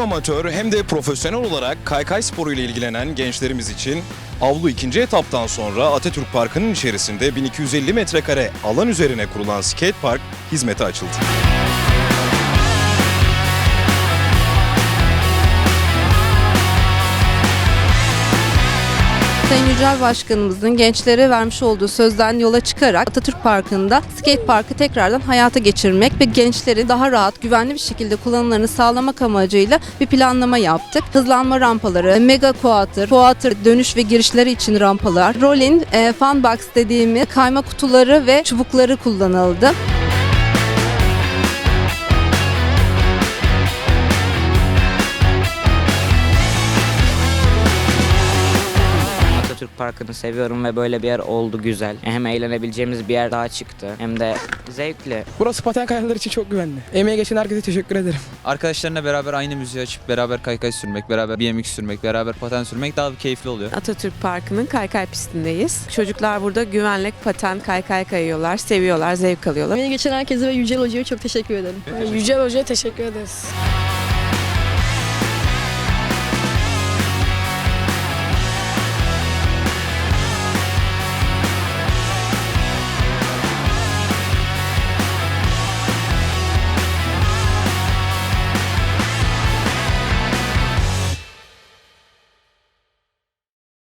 amatör hem de profesyonel olarak kaykay sporuyla ilgilenen gençlerimiz için avlu ikinci etaptan sonra Atatürk Parkı'nın içerisinde 1250 metrekare alan üzerine kurulan skate park hizmete açıldı. Sayın Yücel Başkanımızın gençlere vermiş olduğu sözden yola çıkarak Atatürk Parkı'nda skate parkı tekrardan hayata geçirmek ve gençlerin daha rahat, güvenli bir şekilde kullanımlarını sağlamak amacıyla bir planlama yaptık. Hızlanma rampaları, mega quater, quater dönüş ve girişleri için rampalar, rolling, e, fun box dediğimiz kayma kutuları ve çubukları kullanıldı. Parkı'nı seviyorum ve böyle bir yer oldu güzel. Hem eğlenebileceğimiz bir yer daha çıktı hem de zevkli. Burası paten kayaları için çok güvenli. Emeğe geçen herkese teşekkür ederim. Arkadaşlarına beraber aynı müziği açıp beraber kaykay sürmek, beraber BMX sürmek, beraber paten sürmek daha bir keyifli oluyor. Atatürk Parkı'nın kaykay pistindeyiz. Çocuklar burada güvenlik, paten, kaykay kayıyorlar, seviyorlar, zevk alıyorlar. Beni geçen herkese ve Yücel Hoca'ya çok teşekkür ederim. Yücel Hoca'ya teşekkür ederiz.